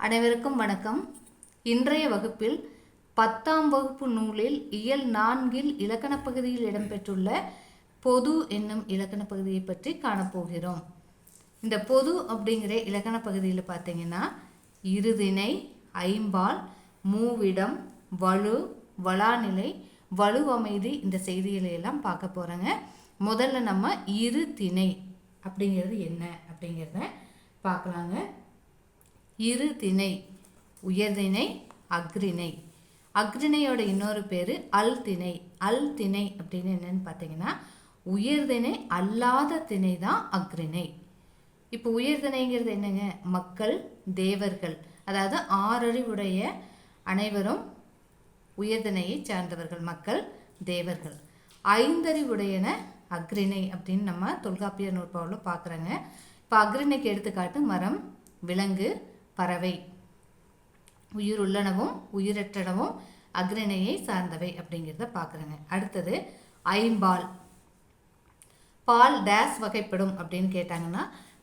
அனைவருக்கும் வணக்கம். இன்றைய வகுப்பில் பத்தாம் வகுப்பு நூலில் இயல் நான்கில் இலக்கணப் பகுதியில் இடம்பெற்றுள்ள பொது என்னும் இலக்கணப் பகுதியை பற்றி காணப்போகிறோம் இந்த பொது அப்படிங்கிற இலக்கணப் பகுதியில் பார்த்தீங்கன்னா இருதினை ஐம்பால் மூவிடம் வலு வளாநிலை வலுவமைதி இந்த செய்திகளை எல்லாம் பார்க்க போகிறோங்க முதல்ல நம்ம இரு திணை அப்படிங்கிறது என்ன அப்படிங்கிறத பார்க்கலாங்க. இரு திணை உயர்திணை அக்ரிணை அக்ரிணையோட இன்னொரு பேர் அல் திணை அல் திணை அப்படின்னு என்னன்னு பார்த்தீங்கன்னா உயர்திணை அல்லாத திணை தான் அக்ரிணை இப்போ உயர்திணைங்கிறது என்னங்க? மக்கள் தேவர்கள். அதாவது ஆறறிவுடைய அனைவரும் உயர்திணையை சார்ந்தவர்கள் மக்கள் தேவர்கள். ஐந்தறிவுடையன அக்ரிணை அப்படின்னு நம்ம தொல்காப்பியர் நூற்பாவில் பார்க்குறோங்க இப்போ அக்ரிணைக்கு எடுத்துக்காட்டு மரம் விலங்கு பறவை. உயிர் உள்ளனவும் உயிரற்றனவும் அக்ரிணையை சார்ந்தவை அப்படிங்கிறத பார்க்குறேங்க. அடுத்தது ஐம்பால். பால் டேஸ் வகைப்படும் அப்படின்னு கேட்டாங்கன்னா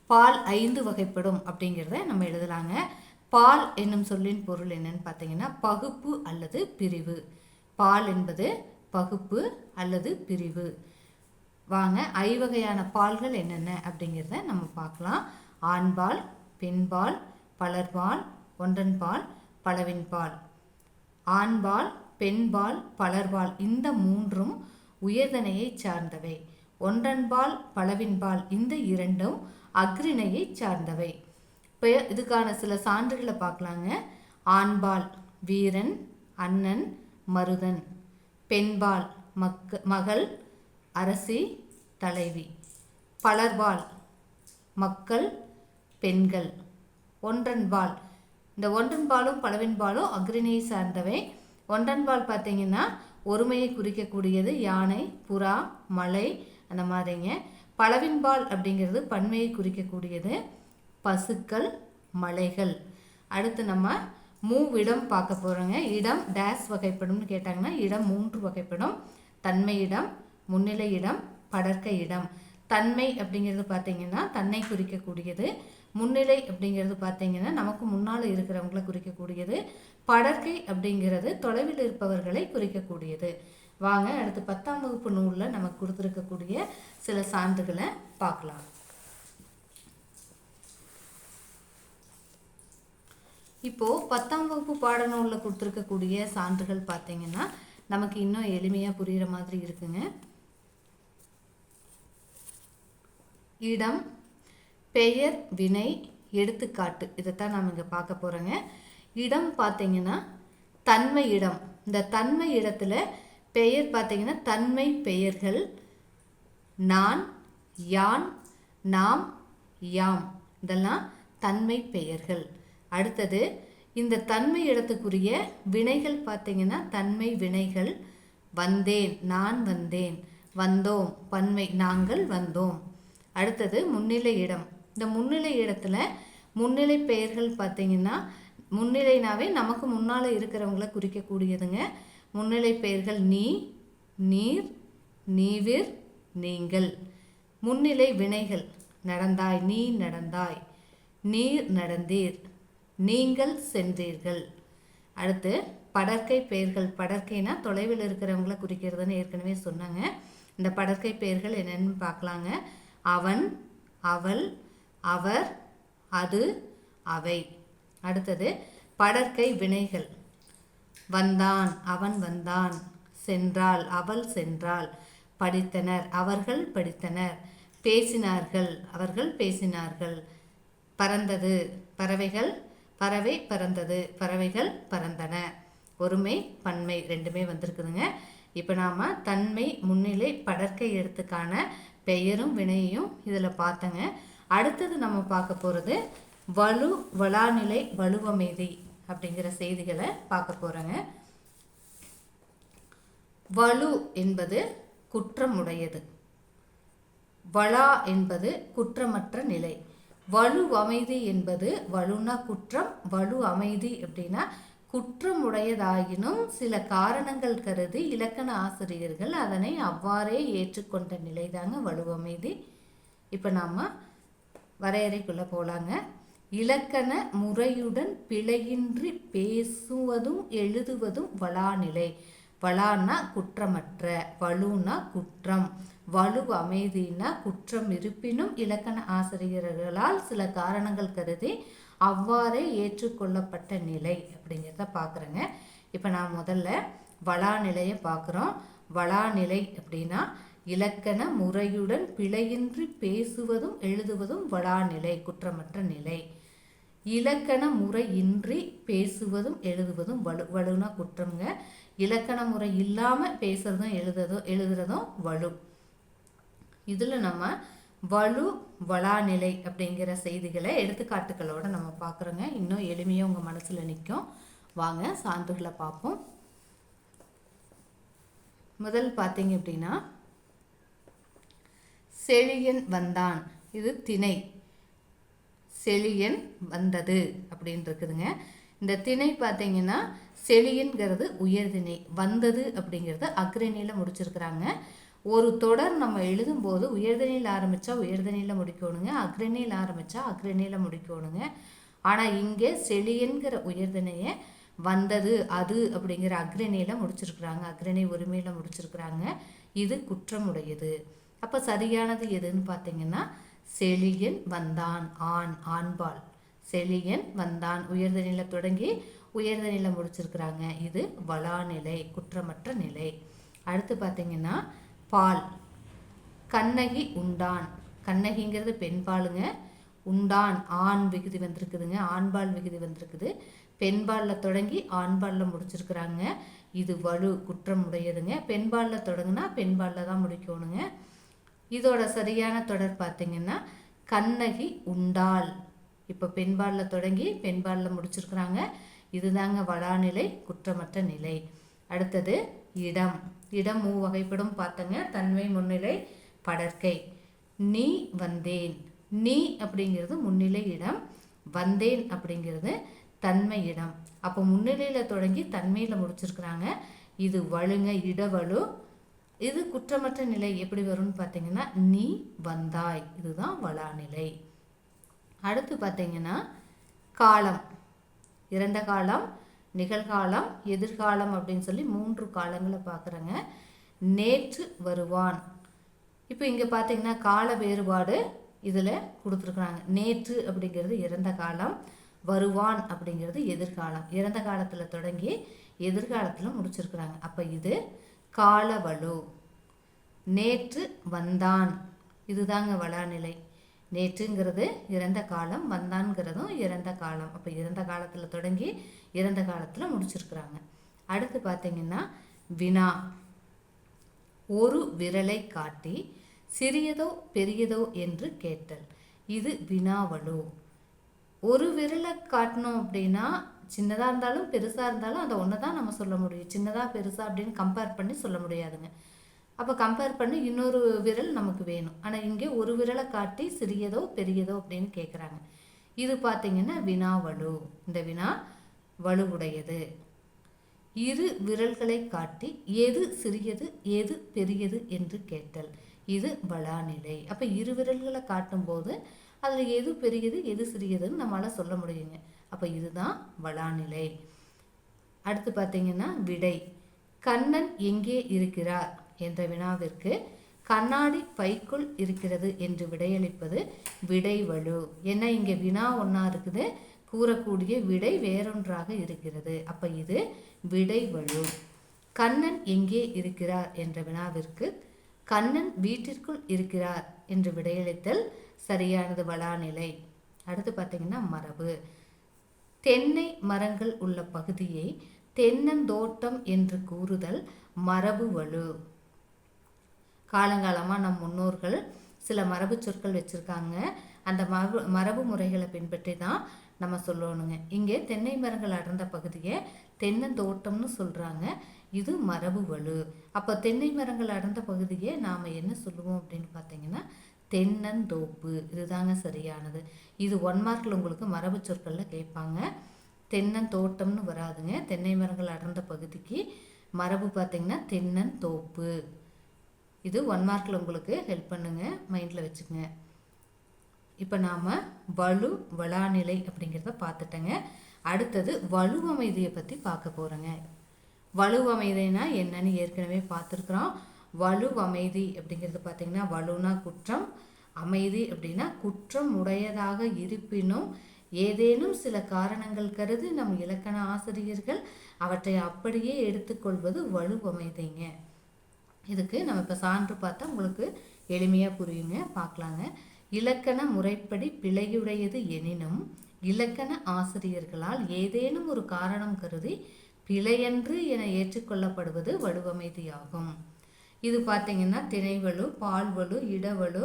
பால் ஐந்து வகைப்படும் அப்படிங்கிறத நம்ம எழுதலாங்க. பால் என்னும் சொல்லின் பொருள் என்னன்னு பார்த்தீங்கன்னா பகுப்பு அல்லது பிரிவு. பால் என்பது பகுப்பு அல்லது பிரிவு. வாங்க ஐவகையான பால்கள் என்னென்ன அப்படிங்கிறத நம்ம பார்க்கலாம். ஆண்பால் பெண்பால் பலர்பால் ஒன்றன்பால் பலவின்பால். ஆண்பால் பெண்பால் பலர்பால் இந்த மூன்றும் உயர்தனையை சார்ந்தவை. ஒன்றன்பால் பலவின்பால் இந்த இரண்டும் அக்ரிணையை சார்ந்தவை. இப்போ இதுக்கான சில சான்றுகளை பார்க்கலாங்க. ஆண்பால் வீரன் அண்ணன் மருதன். பெண்பால் மக்க மகள் அரசி தலைவி. பலர்பால் மக்கள் பெண்கள். ஒன்றன்பால் இந்த ஒன்றன்பாலும் பலவின்பாலும் அக்ரிணியை சார்ந்தவை. ஒன்றன்பால் பார்த்தீங்கன்னா ஒருமையை குறிக்கக்கூடியது யானை புறா மலை அந்த மாதிரிங்க. பலவின்பால் அப்படிங்கிறது பன்மையை குறிக்கக்கூடியது பசுக்கள் மலைகள். அடுத்து நம்ம மூவிடம் பார்க்க போகிறோங்க இடம் டேஸ் வகைப்படும்னு கேட்டாங்கன்னா இடம் மூன்று வகைப்படும். தன்மை இடம் முன்னிலை இடம் படர்க்க இடம். தன்மை அப்படிங்கிறது பார்த்தீங்கன்னா தன்னை குறிக்கக்கூடியது. முன்னிலை அப்படிங்கிறது பார்த்தீங்கன்னா நமக்கு முன்னால் இருக்கிறவங்கள குறிக்கக்கூடியது. படர்க்கை அப்படிங்கிறது தொலைவில் இருப்பவர்களை குறிக்கக்கூடியது. வாங்க அடுத்து பத்தாம் வகுப்பு நூலில் நமக்கு கொடுத்துருக்கக்கூடிய சில சான்றுகளை பார்க்கலாம். இப்போது பத்தாம் வகுப்பு பாடநூலில் கொடுத்துருக்கக்கூடிய சான்றுகள் பார்த்தீங்கன்னா நமக்கு இன்னும் எளிமையாக புரிகிற மாதிரி இருக்குங்க. இடம் பெயர் வினை எடுத்துக்காட்டு. இதைத்தான் நாம் இங்கே பார்க்க போகிறோங்க இடம் பார்த்தீங்கன்னா தன்மை இடம். இந்த தன்மை இடத்துல பெயர் பார்த்தீங்கன்னா தன்மை பெயர்கள். நான் யான் நாம் யாம். இதெல்லாம் தன்மை பெயர்கள். அடுத்தது இந்த தன்மை இடத்துக்குரிய வினைகள் பார்த்தீங்கன்னா தன்மை வினைகள். வந்தேன் நான் வந்தேன். வந்தோம் பன்மை நாங்கள் வந்தோம். அடுத்தது முன்னிலை இடம். இந்த முன்னிலை இடத்துல முன்னிலை பெயர்கள் பார்த்தீங்கன்னா முன்னிலைனாவே நமக்கு முன்னால் இருக்கிறவங்கள குறிக்கக்கூடியதுங்க. முன்னிலை பெயர்கள் நீ நீர் நீவிர் நீங்கள். முன்னிலை வினைகள் நடந்தாய் நீ நடந்தாய். நீர் நடந்தீர் நீங்கள் சென்றீர்கள். அடுத்து படற்கை பெயர்கள். படற்கைனா தொலைவில் இருக்கிறவங்கள குறிக்கிறதுன்னு ஏற்கனவே சொன்னாங்க. இந்த படற்கை பெயர்கள் என்னென்னு பார்க்கலாங்க. அவன் அவள் அவர் அது அவை. அடுத்தது படற்கை வினைகள். வந்தான் அவன் வந்தான். சென்றாள் அவள் சென்றாள். படித்தனர் அவர்கள் படித்தனர். பேசினார்கள் அவர்கள் பேசினார்கள். பறந்தது பறவைகள் பறவை பறந்தது பறவைகள் பறந்தன. ஒருமை பன்மை ரெண்டுமே வந்திருக்குதுங்க. இப்போ நாம் தன்மை முன்னிலை படற்கை எழுத்துக்கான பெயரும் வினையையும் இதில் பார்த்தங்க. அடுத்தது நம்ம பார்க்க போகிறது வலு வளாநிலை வலுவமைதி அப்படிங்கிற செய்திகளை பார்க்க போகிறோங்க வலு என்பது குற்றமுடையது. வளா என்பது குற்றமற்ற நிலை. வலு அமைதி என்பது வலுனா குற்றம் வலு அமைதி அப்படின்னா குற்றமுடையதாயினும் சில காரணங்கள் கருதி இலக்கண ஆசிரியர்கள் அதனை அவ்வாறே ஏற்றுக்கொண்ட நிலைதாங்க வலுவமைதி. இப்போ நாம் வரையறைக்குள்ளே போகலாங்க இலக்கண முறையுடன் பிழையின்றி பேசுவதும் எழுதுவதும் வளாநிலை. வளான்னா குற்றமற்ற வலுனா குற்றம் வலு அமைதினா குற்றம் இருப்பினும் இலக்கண ஆசிரியர்களால் சில காரணங்கள் கருதி அவ்வாறே ஏற்றுக்கொள்ளப்பட்ட நிலை அப்படிங்கிறத பார்க்குறேங்க இப்போ நான் முதல்ல வளாநிலையை பார்க்குறோம் வளாநிலை அப்படின்னா இலக்கண முறையுடன் பிழையின்றி பேசுவதும் எழுதுவதும் வடாநிலை குற்றமற்ற நிலை. இலக்கண முறையின்றி பேசுவதும் எழுதுவதும் வலு வலுனா குற்றம்ங்க. இலக்கண முறை இல்லாமல் பேசுறதும் எழுதுறதும் எழுதுறதும் வலு. இதில் நம்ம வலு வளாநிலை அப்படிங்கிற செய்திகளை எடுத்துக்காட்டுகளோட நம்ம பார்க்குறோங்க இன்னும் எளிமையாக உங்கள் மனசில் நிற்கும் வாங்க சான்றுகளை பார்ப்போம். முதல் பார்த்தீங்க அப்படின்னா செழியன் வந்தான். இது திணை. செழியன் வந்தது அப்படின்னு இருக்குதுங்க இந்த திணை பார்த்தீங்கன்னா செழியன்கிறது உயர்திணை வந்தது அப்படிங்கிறது அக்ரணியில் முடிச்சிருக்கிறாங்க. ஒரு தொடர் நம்ம எழுதும்போது உயர்தனியில் ஆரம்பித்தா உயர்தனியில் முடிக்கணுங்க. அக்ரணியில் ஆரம்பித்தா அக்ரணியில் முடிக்கணுங்க. ஆனால் இங்கே செழியன்கிற உயர்தனையை வந்தது அது அப்படிங்கிற அக்ரணியில் முடிச்சிருக்கிறாங்க. அக்ரணி உரிமையில் முடிச்சிருக்கிறாங்க. இது குற்றமுடையது. அப்போ சரியானது எதுன்னு பார்த்தீங்கன்னா செழியன் வந்தான் ஆண் ஆண்பால். செழியன் வந்தான் உயர்ந்த நிலை தொடங்கி உயர்ந்த நிலை முடிச்சிருக்கிறாங்க. இது வளாநிலை குற்றமற்ற நிலை. அடுத்து பார்த்தீங்கன்னா பால். கண்ணகி உண்டான். கண்ணகிங்கிறது பெண் பாலுங்க. உண்டான் ஆண் விகுதி வந்திருக்குதுங்க. ஆண்பால் விகுதி வந்திருக்குது. பெண்பாலில் தொடங்கி ஆண்பாலில் முடிச்சிருக்கிறாங்க. இது வலு குற்றம் உடையதுங்க. பெண்பாலில் தொடங்குனா பெண்பாலில் தான் முடிக்கணுங்க. இதோட சரியான தொடர் பார்த்தீங்கன்னா கண்ணகி உண்டாள். இப்போ பெண்பாலில் தொடங்கி பெண்பாலில் முடிச்சிருக்கிறாங்க. இதுதாங்க வடாநிலை குற்றமற்ற நிலை. அடுத்தது இடம். இடம் மூ வகைப்படும் பார்த்தங்க. தன்மை முன்னிலை படற்கை. நீ வந்தேன். நீ அப்படிங்கிறது முன்னிலை இடம். வந்தேன் அப்படிங்கிறது தன்மை இடம். அப்போ முன்னிலையில் தொடங்கி தன்மையில் முடிச்சிருக்கிறாங்க. இது வலுங்க இடவலு இது குற்றமற்ற நிலை எப்படி வரும்னு பார்த்தீங்கன்னா நீ வந்தாய். இதுதான் வளாநிலை. அடுத்து பார்த்தீங்கன்னா காலம். இறந்த காலம் நிகழ்காலம் எதிர்காலம் அப்படின்னு சொல்லி மூன்று காலங்களை பார்க்குறேங்க. நேற்று வருவான். இப்போ இங்கே பார்த்தீங்கன்னா கால வேறுபாடு இதில் கொடுத்துருக்குறாங்க. நேற்று அப்படிங்கிறது இறந்த காலம் வருவான் அப்படிங்கிறது எதிர்காலம். இறந்த காலத்தில் தொடங்கி எதிர்காலத்தில் முடிச்சிருக்கிறாங்க. அப்போ இது காலவலு. நேற்று வந்தான். இதுதாங்க வளாநிலை நேற்றுங்கிறது இறந்த காலம் வந்தான்ங்கிறதும் இறந்த காலம். அப்போ இறந்த காலத்தில் தொடங்கி இறந்த காலத்தில் முடிச்சிருக்கிறாங்க. அடுத்து பார்த்தீங்கன்னா வினா. ஒரு விரலை காட்டி சிறியதோ பெரியதோ என்று கேட்டல். இது வினாவலு. ஒரு விரலை காட்டினோம் அப்படின்னா சின்னதாக இருந்தாலும் பெருசாக இருந்தாலும் அதை ஒன்று தான் நம்ம சொல்ல முடியும். சின்னதாக பெருசாக அப்படின்னு கம்பேர் பண்ணி சொல்ல முடியாதுங்க. அப்போ கம்பேர் பண்ணி இன்னொரு விரல் நமக்கு வேணும். ஆனால் இங்கே ஒரு விரலை காட்டி சிறியதோ பெரியதோ அப்படின்னு கேட்குறாங்க இது பார்த்தீங்கன்னா வினா வலு. இந்த வினா வலுவுடையது. இரு விரல்களை காட்டி எது சிறியது எது பெரியது என்று கேட்டல். இது வளாநிலை. அப்போ இரு விரல்களை காட்டும்போது அதில் எது பெரியது எது சிறியதுன்னு நம்மளால் சொல்ல முடியுங்க. அப்போ இதுதான் வளாநிலை. அடுத்து பார்த்தீங்கன்னா விடை. கண்ணன் எங்கே இருக்கிறார் என்ற வினாவிற்கு கண்ணாடி பைக்குள் இருக்கிறது என்று விடையளிப்பது விடை வலு ஏன்னா இங்கே வினா ஒன்றா இருக்குது? கூறக்கூடிய விடை வேறொன்றாக இருக்கிறது. அப்போ இது விடை வலு கண்ணன் எங்கே இருக்கிறார் என்ற வினாவிற்கு கண்ணன் வீட்டிற்குள் இருக்கிறார் என்று விடையளித்தல் சரியானது வளாநிலை. அடுத்து பார்த்தீங்கன்னா மரபு. தென்னை மரங்கள் உள்ள பகுதியை தென்னந்தோட்டம் என்று கூறுதல் மரபு வலு. காலங்காலமாக நம் முன்னோர்கள் சில மரபு சொற்கள் வச்சுருக்காங்க. அந்த மரபு மரபு முறைகளை பின்பற்றி தான் நம்ம சொல்லணுங்க. இங்கே தென்னை மரங்கள் அடர்ந்த பகுதியை தென்னந்தோட்டம்னு சொல்கிறாங்க இது மரபு வலு. அப்போ தென்னை மரங்கள் அடர்ந்த பகுதியை நாம் என்ன சொல்லுவோம் அப்படின்னு பார்த்தீங்கன்னா தென்னந்தோப்பு. இதுதாங்க சரியானது. இது ஒன் மார்க்கில் உங்களுக்கு மரபு சொற்களில் கேட்பாங்க. தென்னந்தோட்டம்னு வராதுங்க. தென்னை மரங்கள் அடர்ந்த பகுதிக்கு மரபு பார்த்திங்கன்னா தென்னந்தோப்பு. இது ஒன் மார்க்கில் உங்களுக்கு ஹெல்ப் பண்ணுங்க. மைண்டில் வச்சுக்கோங்க. இப்போ நாம் வலு வளாநிலை அப்படிங்கிறத பார்த்துட்டேங்க. அடுத்தது வலுவமைதியை பற்றி பார்க்க போகிறோங்க வலுவமைதினா என்னன்னு ஏற்கனவே பார்த்துருக்குறோம். வலு அமைதி அப்படிங்கிறது பார்த்திங்கன்னா வலுனா குற்றம் அமைதி அப்படின்னா குற்றம் உடையதாக இருப்பினும் ஏதேனும் சில காரணங்கள் கருதி நம் இலக்கண ஆசிரியர்கள் அவற்றை அப்படியே எடுத்துக்கொள்வது வலுவமைதிங்க. இதுக்கு நம்ம இப்போ சான்று பார்த்தா உங்களுக்கு எளிமையாக புரியுங்க பார்க்கலாங்க. இலக்கண முறைப்படி பிழையுடையது எனினும் இலக்கண ஆசிரியர்களால் ஏதேனும் ஒரு காரணம் கருதி பிழையன்று என ஏற்றுக்கொள்ளப்படுவது வலுவமைதியாகும். இது பார்த்திங்கன்னா திணைவலு பால்வலு இடவலு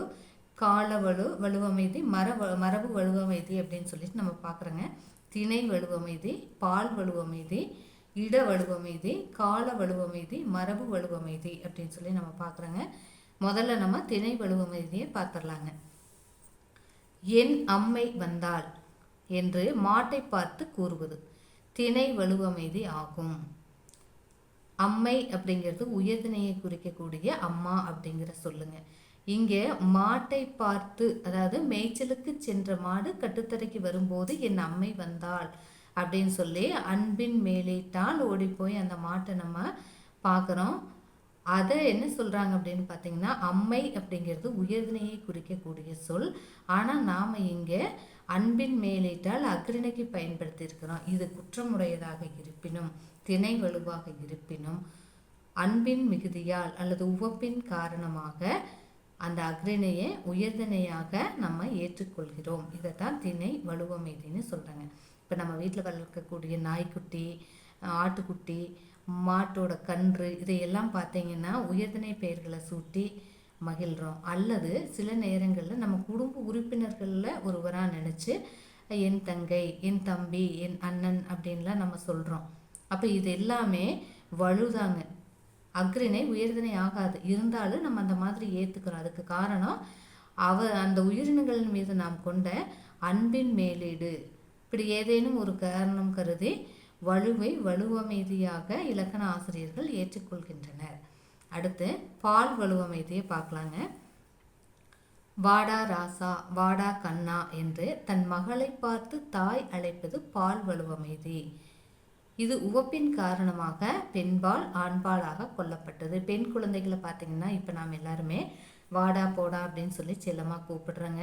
காலவலு வலுவமைதி மர மரபு வலுவமைதி அப்படின்னு சொல்லிட்டு நம்ம பார்க்குறோங்க திணை வலுவமைதி பால் வலுவமைதி இட வலுவமைதி கால வலுவமைதி மரபு வலுவமைதி அப்படின்னு சொல்லி நம்ம பார்க்குறோங்க முதல்ல நம்ம திணை வலுவமைதியை பார்த்துடலாங்க என் அம்மை வந்தாள் என்று மாட்டை பார்த்து கூறுவது. திணை வலுவமைதி ஆகும். அம்மை அப்படிங்கிறது உயர்தனையை குறிக்கக்கூடிய அம்மா அப்படிங்கிற சொல்லுங்க. இங்கே மாட்டை பார்த்து அதாவது மேய்ச்சலுக்கு சென்ற மாடு கட்டுத்தரைக்கு வரும்போது என் அம்மை வந்தாள் அப்படின்னு சொல்லி அன்பின் மேலேட்டால் ஓடி போய் அந்த மாட்டை நம்ம பார்க்குறோம். அதை என்ன சொல்கிறாங்க அப்படின்னு பார்த்தீங்கன்னா அம்மை அப்படிங்கிறது உயர்தினையை குறிக்கக்கூடிய சொல். ஆனால் நாம் இங்கே அன்பின் மேலிட்டால் அக்ரிணைக்கு பயன்படுத்தியிருக்கிறோம். இது குற்றமுடையதாக இருப்பினும். திணை வலுவாக இருப்பினும் அன்பின் மிகுதியால் அல்லது உவப்பின் காரணமாக அந்த அக்ரிணையை உயர்திணையாக நம்ம ஏற்றுக்கொள்கிறோம். இதை தான் திணை வலுவமைதின்னு சொல்கிறாங்க இப்போ நம்ம வீட்டில் வளர்க்கக்கூடிய நாய்க்குட்டி ஆட்டுக்குட்டி மாட்டோட கன்று இதையெல்லாம் பார்த்தீங்கன்னா உயர்தினை பெயர்களை சூட்டி மகிழ்கிறோம் அல்லது சில நேரங்களில் நம்ம குடும்ப உறுப்பினர்களில் ஒருவராக நினச்சி என் தங்கை என் தம்பி என் அண்ணன் அப்படின்லாம் நம்ம சொல்கிறோம் அப்போ இது எல்லாமே வலுதாங்க அக்ரிணை உயர்தினை ஆகாது. இருந்தாலும் நம்ம அந்த மாதிரி ஏற்றுக்கிறோம் அதுக்கு காரணம் அவ அந்த உயிரினங்கள் மீது நாம் கொண்ட அன்பின் மேலீடு. இப்படி ஏதேனும் ஒரு காரணம் கருதி வலுவை வலுவமைதியாக இலக்கண ஆசிரியர்கள் ஏற்றுக்கொள்கின்றனர். அடுத்து பால் வலுவமைதியை பார்க்கலாங்க. வாடா ராசா வாடா கண்ணா என்று தன் மகளை பார்த்து தாய் அழைப்பது பால் வலுவமைதி. இது உவப்பின் காரணமாக பெண்பால் ஆண்பாலாக கொல்லப்பட்டது. பெண் குழந்தைகளை பார்த்தீங்கன்னா இப்போ நாம் எல்லாருமே வாடா போடா அப்படின்னு சொல்லி செல்லமாக கூப்பிடுறோங்க.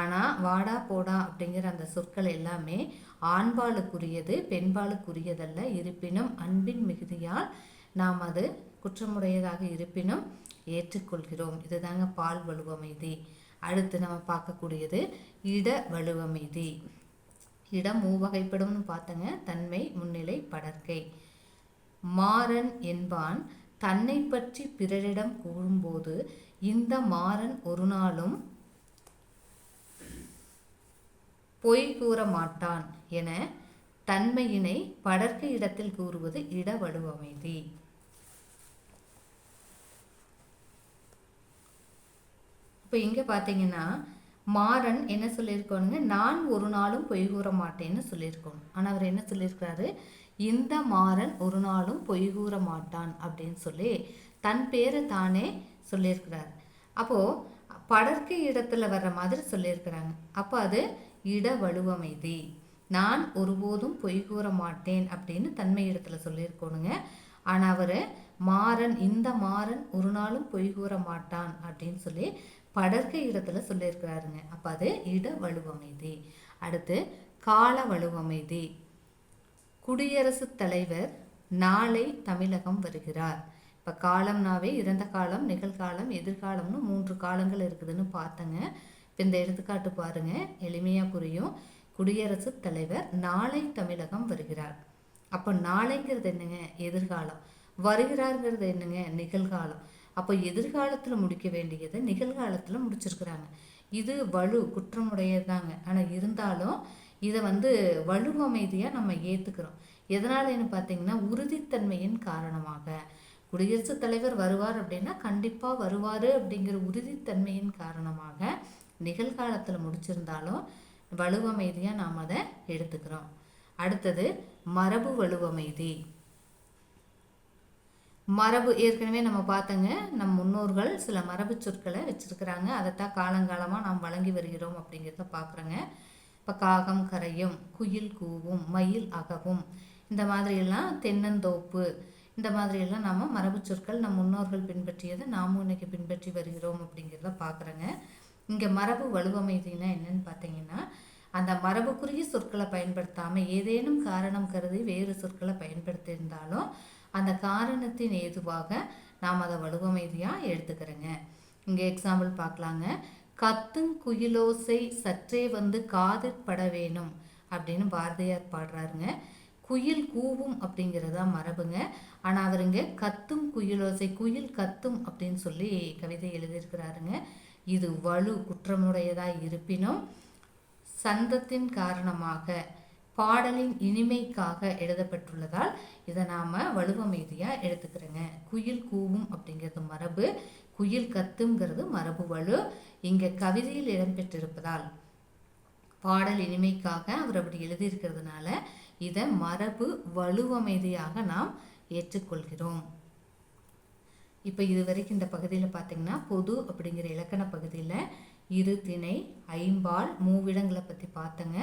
ஆனால் வாடா போடா அப்படிங்கிற அந்த சொற்கள் எல்லாமே ஆண்பாலுக்குரியது பெண்பாலுக்குரியதல்ல. இருப்பினும் அன்பின் மிகுதியால் நாம் அது குற்றமுடையதாக இருப்பினும் ஏற்றுக்கொள்கிறோம். இதுதாங்க பால் வலுவமைதி. அடுத்து நம்ம பார்க்கக்கூடியது இட வலுவமைதி. இடம் மூவகைப்படும்னு பார்த்தங்க. தன்மை முன்னிலை படற்கை. மாறன் என்பான். தன்னை பற்றி பிறரிடம் கூறும்போது இந்த மாறன் ஒரு நாளும் பொய் கூற மாட்டான் என தன்மையினை படர்க்க இடத்தில் கூறுவது இடவடுவமைதி இப்போ இங்கே பார்த்தீங்கன்னா மாறன் என்ன சொல்லியிருக்கோனுங்க நான் ஒரு நாளும் பொய் கூற மாட்டேன்னு சொல்லியிருக்கோம். ஆனால் அவர் என்ன சொல்லியிருக்கிறாரு இந்த மாறன் ஒரு நாளும் பொய் கூற மாட்டான் அப்படின்னு சொல்லி தன் பேரை தானே சொல்லியிருக்கிறார். அப்போது படற்கு இடத்துல வர்ற மாதிரி சொல்லியிருக்கிறாங்க. அப்போ அது இட வலுவமைதி நான் ஒருபோதும் பொய் கூற மாட்டேன் அப்படின்னு தன்மை இடத்துல சொல்லியிருக்கோனுங்க ஆனால் அவர் மாறன் இந்த மாறன் ஒரு நாளும் பொய் கூற மாட்டான் அப்படின்னு சொல்லி படர்க்கை இடத்துல சொல்லியிருக்கிறாருங்க. அப்போ அது இட வலுவமைதி. அடுத்து கால வலுவமைதி. குடியரசுத் தலைவர் நாளை தமிழகம் வருகிறார். இப்போ காலம்னாவே இறந்த காலம் நிகழ்காலம் எதிர்காலம்னு மூன்று காலங்கள் இருக்குதுன்னு பார்த்தங்க. இப்போ இந்த எடுத்துக்காட்டு பாருங்க. எளிமையாக புரியும். குடியரசுத் தலைவர் நாளை தமிழகம் வருகிறார். அப்போ நாளைங்கிறது என்னங்க? எதிர்காலம். வருகிறாருங்கிறது என்னங்க? நிகழ்காலம். அப்போ எதிர்காலத்தில் முடிக்க வேண்டியதை நிகழ்காலத்தில் முடிச்சிருக்கிறாங்க. இது வலு குற்றமுடையதாங்க. ஆனால் இருந்தாலும் இதை வந்து வலுவமைதியாக நம்ம ஏற்றுக்கிறோம் எதனாலன்னு பார்த்தீங்கன்னா உறுதித்தன்மையின் காரணமாக. குடியரசுத் தலைவர் வருவார் அப்படின்னா கண்டிப்பாக வருவார் அப்படிங்கிற உறுதித்தன்மையின் காரணமாக நிகழ்காலத்தில் முடிச்சிருந்தாலும் வலுவமைதியாக நாம் அதை எடுத்துக்கிறோம். அடுத்தது மரபு வலுவமைதி. மரபு ஏற்கனவே நம்ம பார்த்தோங்க. நம் முன்னோர்கள் சில மரபு சொற்களை வச்சுருக்கிறாங்க. அதைத்தான் காலங்காலமாக நாம் வழங்கி வருகிறோம் அப்படிங்கிறத பார்க்குறோங்க. இப்போ காகம் கரையும் குயில் கூவும் மயில் அகவும். இந்த மாதிரியெல்லாம் தென்னந்தோப்பு. இந்த மாதிரியெல்லாம் நாம் மரபு சொற்கள் நம் முன்னோர்கள் பின்பற்றியதை நாமும் இன்னைக்கு பின்பற்றி வருகிறோம் அப்படிங்கிறத பார்க்குறோங்க. இங்கே மரபு வலுவமைதினா என்னன்னு பார்த்தீங்கன்னா அந்த மரபுக்குரிய சொற்களை பயன்படுத்தாமல் ஏதேனும் காரணம் கருதி வேறு சொற்களை பயன்படுத்தியிருந்தாலும் அந்த காரணத்தின் ஏதுவாக நாம் அதை வலுவமைதியாக எடுத்துக்கிறோங்க. இங்கே எக்ஸாம்பிள் பார்க்கலாங்க. கத்தும் குயிலோசை சற்றே வந்து காதில் பட வேணும் அப்படின்னு பாரதியார் பாடுறாருங்க. குயில் கூவும் அப்படிங்கிறது தான் மரபுங்க ஆனால் அவருங்க கத்தும் குயிலோசை குயில் கத்தும் அப்படின்னு சொல்லி கவிதை எழுதியிருக்கிறாருங்க. இது வலு குற்றமுடையதாக இருப்பினும் சந்தத்தின் காரணமாக பாடலின் இனிமைக்காக எழுதப்பட்டுள்ளதால் இதை நாம் வலுவமைதியாக எடுத்துக்கிறோங்க. குயில் கூவும் அப்படிங்கிறது மரபு குயில் கத்துங்கிறது மரபு வலு. இங்கே கவிதையில் இடம்பெற்றிருப்பதால் பாடல் இனிமைக்காக அவர் அப்படி எழுதியிருக்கிறதுனால இதை மரபு வலுவமைதியாக நாம் ஏற்றுக்கொள்கிறோம். இப்போ இது வரைக்கும் இந்த பகுதியில் பார்த்திங்கன்னா பொது அப்படிங்கிற இலக்கண பகுதியில் இரு திணை ஐம்பால் மூவிடங்களை பற்றி பார்த்தங்க.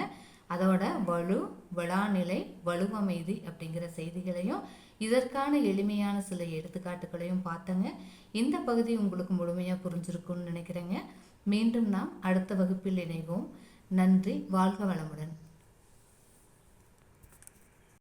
அதோட வலு விழாநிலை வலுவமைதி அப்படிங்கிற செய்திகளையும் இதற்கான எளிமையான சில எடுத்துக்காட்டுகளையும் பார்த்தங்க. இந்த பகுதி உங்களுக்கு முழுமையாக புரிஞ்சிருக்கும்னு நினைக்கிறேங்க. மீண்டும் நாம் அடுத்த வகுப்பில் இணைவோம். நன்றி வாழ்க வளமுடன்.